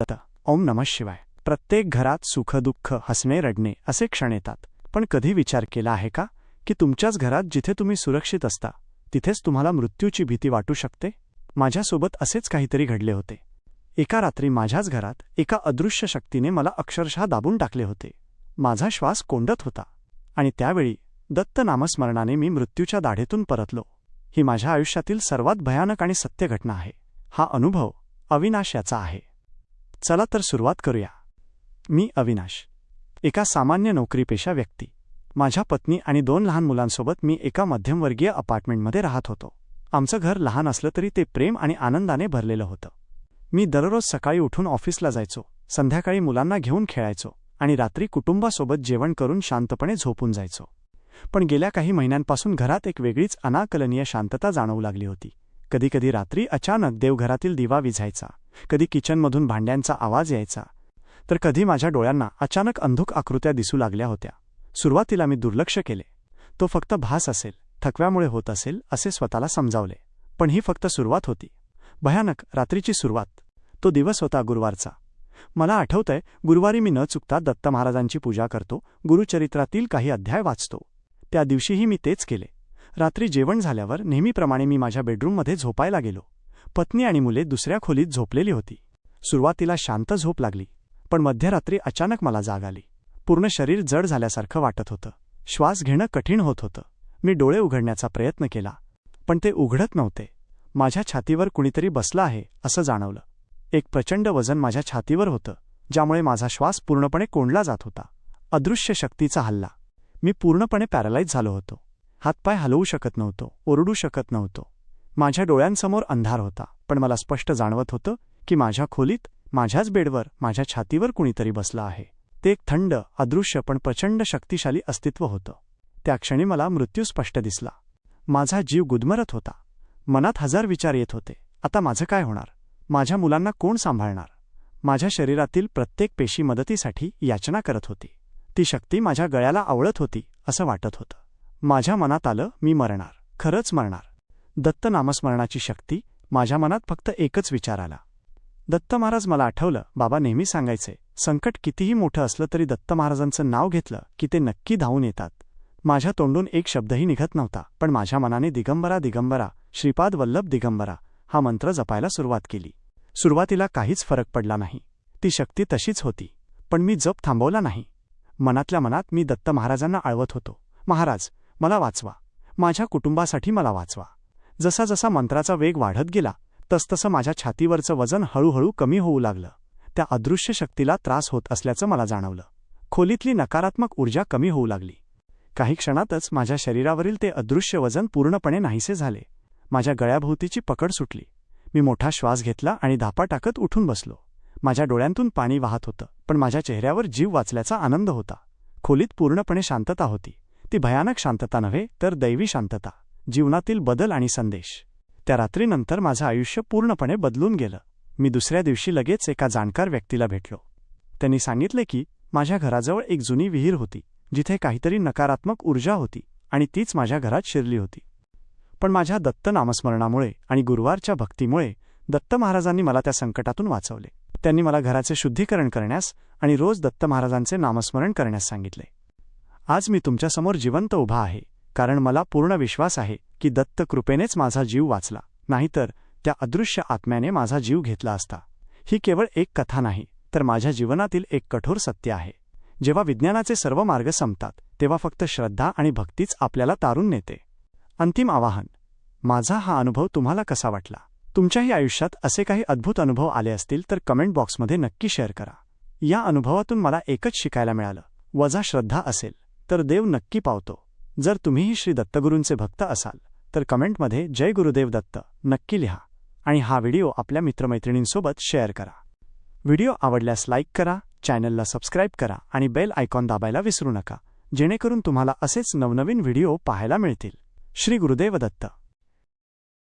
दत्त ओम नमः शिवाय. प्रत्येक घरात सुखदुःख हसणे रडणे असे क्षण येतात. पण कधी विचार केला आहे का? की तुमच्याच घरात जिथे तुम्ही सुरक्षित असता तिथेच तुम्हाला मृत्यूची भीती वाटू शकते? माझ्यासोबत असेच काहीतरी घडले होते. एका रात्री माझ्याच घरात एका अदृश्य शक्तीने मला अक्षरशः दाबून टाकले होते. माझा श्वास कोंडत होता. आणि त्यावेळी दत्त नामस्मरणाने मी मृत्यूच्या दाढेतून परतलो. ही माझ्या आयुष्यातील सर्वात भयानक आणि सत्य घटना आहे. हा अनुभव अविनाश याचा आहे. चला तर सुरुवात करूया. मी अविनाश एका सामान्य नोकरीपेशा व्यक्ती. माझ्या पत्नी आणि दोन लहान मुलांसोबत मी एका मध्यमवर्गीय अपार्टमेंटमध्ये राहत होतो. आमचं घर लहान असलं तरी ते प्रेम आणि आनंदाने भरलेलं होतं. मी दररोज सकाळी उठून ऑफिसला जायचो संध्याकाळी मुलांना घेऊन खेळायचो आणि रात्री कुटुंबासोबत जेवण करून शांतपणे झोपून जायचो. पण गेल्या काही महिन्यांपासून घरात एक वेगळीच अनाकलनीय शांतता जाणवू लागली होती. कधीकधी रात्री अचानक देवघरातील दिवा विझायचा. कधी किचनमधून भांड्यांचा आवाज यायचा. तर कधी माझ्या डोळ्यांना अचानक अंधुक आकृत्या दिसू लागल्या होत्या. सुरुवातीला मी दुर्लक्ष केले. तो फक्त भास असेल थकव्यामुळे होत असेल असे स्वतःला समजावले. पण ही फक्त सुरुवात होती. भयानक रात्रीची सुरुवात. तो दिवस होता गुरुवारचा. मला आठवतंय गुरुवारी मी न चुकता दत्त महाराजांची पूजा करतो गुरुचरित्रातील काही अध्याय वाचतो. त्या दिवशीही मी तेच केले. रात्री जेवण झाल्यावर नेहमीप्रमाणे मी माझ्या बेडरूममध्ये झोपायला गेलो. पत्नी आणि मुले दुसऱ्या खोलीत झोपलेली होती. सुरुवातीला शांत झोप लागली पण मध्यरात्री अचानक मला जाग आली. पूर्ण शरीर जड झाल्यासारखं वाटत होतं. श्वास घेणं कठीण होत होतं. मी डोळे उघडण्याचा प्रयत्न केला पण ते उघडत नव्हते. माझ्या छातीवर कुणीतरी बसलं आहे असं जाणवलं. एक प्रचंड वजन माझ्या छातीवर होतं ज्यामुळे माझा श्वास पूर्णपणे कोंडला जात होता. अदृश्य शक्तीचा हल्ला. मी पूर्णपणे पॅरालाइज झालो होतो. हातपाय हलवू शकत नव्हतो ओरडू शकत नव्हतो. माझ्या डोळ्यांसमोर अंधार होता पण मला स्पष्ट जाणवत होतं की माझ्या खोलीत माझ्याच बेडवर माझ्या छातीवर कुणीतरी बसलं आहे. ते एक थंड अदृश्य पण प्रचंड शक्तिशाली अस्तित्व होतं. त्या क्षणी मला मृत्यू स्पष्ट दिसला. माझा जीव गुदमरत होता. मनात हजार विचार येत होते. आता माझं काय होणार? माझ्या मुलांना कोण सांभाळणार? माझ्या शरीरातील प्रत्येक पेशी मदतीसाठी याचना करत होती. ती शक्ती माझ्या गळ्याला आवळत होती असं वाटत होतं. माझ्या मनात आलं मी मरणार. खरंच मरणार. दत्त नामस्मरणाची शक्ती माझ्या मनात फक्त एकच विचार आला. दत्त महाराज मला आठवलं बाबा नेहमी सांगायचे संकट कितीही मोठं असलं तरी दत्त महाराजांचं नाव घेतलं की ते नक्की धावून येतात. माझ्या तोंडून एक शब्दही निघत नव्हता पण माझ्या मनाने दिगंबरा दिगंबरा श्रीपाद वल्लभ दिगंबरा हा मंत्र जपायला सुरुवात केली. सुरुवातीला काहीच फरक पडला नाही. ती शक्ती तशीच होती पण मी जप थांबवला नाही. मनातल्या मनात मी दत्त महाराजांना आळवत होतो. महाराज मला वाचवा. माझ्या कुटुंबासाठी मला वाचवा. जसा जसा मंत्राचा वेग वाढत गेला तसतसं माझ्या छातीवरचं वजन हळूहळू कमी होऊ लागलं. त्या अदृश्य शक्तीला त्रास होत असल्याचं मला जाणवलं. खोलीतली नकारात्मक ऊर्जा कमी होऊ लागली. काही क्षणातच माझ्या शरीरावरील ते अदृश्य वजन पूर्णपणे नाहीसे झाले. माझ्या गळ्याभोवतीची पकड सुटली. मी मोठा श्वास घेतला आणि धापा टाकत उठून बसलो. माझ्या डोळ्यांतून पाणी वाहत होतं पण माझ्या चेहऱ्यावर जीव वाचल्याचा आनंद होता. खोलीत पूर्णपणे शांतता होती. ती भयानक शांतता नव्हे तर दैवी शांतता. जीवनातील बदल आणि संदेश. त्या रात्रीनंतर माझं आयुष्य पूर्णपणे बदलून गेलं. मी दुसऱ्या दिवशी लगेच एका जाणकार व्यक्तीला भेटलो. त्यांनी सांगितले की माझ्या घराजवळ एक जुनी विहीर होती जिथे काहीतरी नकारात्मक ऊर्जा होती आणि तीच माझ्या घरात शिरली होती. पण माझ्या दत्त नामस्मरणामुळे आणि गुरुवारच्या भक्तीमुळे दत्त महाराजांनी मला त्या संकटातून वाचवले. त्यांनी मला घराचे शुद्धीकरण करण्यास आणि रोज दत्त महाराजांचे नामस्मरण करण्यास सांगितले. आज मी तुमच्यासमोर जिवंत उभा आहे. कारण मला पूर्ण विश्वास आहे की दत्त कृपेनेच माझा जीव वाचला नाहीतर त्या अदृश्य आत्म्याने माझा जीव घेतला असता. ही केवळ एक कथा नाही तर माझ्या जीवनातील एक कठोर सत्य आहे. जेव्हा विज्ञानाचे सर्व मार्ग संपतात तेव्हा फक्त श्रद्धा आणि भक्तीच आपल्याला तारून नेते. अंतिम आवाहन. माझा हा अनुभव तुम्हाला कसा वाटला? तुमच्याही आयुष्यात असे काही अद्भुत अनुभव आले असतील तर कमेंट बॉक्समध्ये नक्की शेअर करा. या अनुभवातून मला एकच शिकायला मिळालं. वजा श्रद्धा असेल तर देव नक्की पावतो. जर तुम्हीही श्री दत्तगुरूंचे भक्त असाल तर कमेंटमध्ये जय गुरुदेव दत्त नक्की लिहा आणि हा व्हिडिओ आपल्या मित्रमैत्रिणींसोबत शेअर करा. व्हिडिओ आवडल्यास लाईक करा चॅनलला सबस्क्राईब करा आणि बेल आयकॉन दाबायला विसरू नका जेणेकरून तुम्हाला असेच नवनवीन व्हिडिओ पाहायला मिळतील. श्री गुरुदेव दत्त.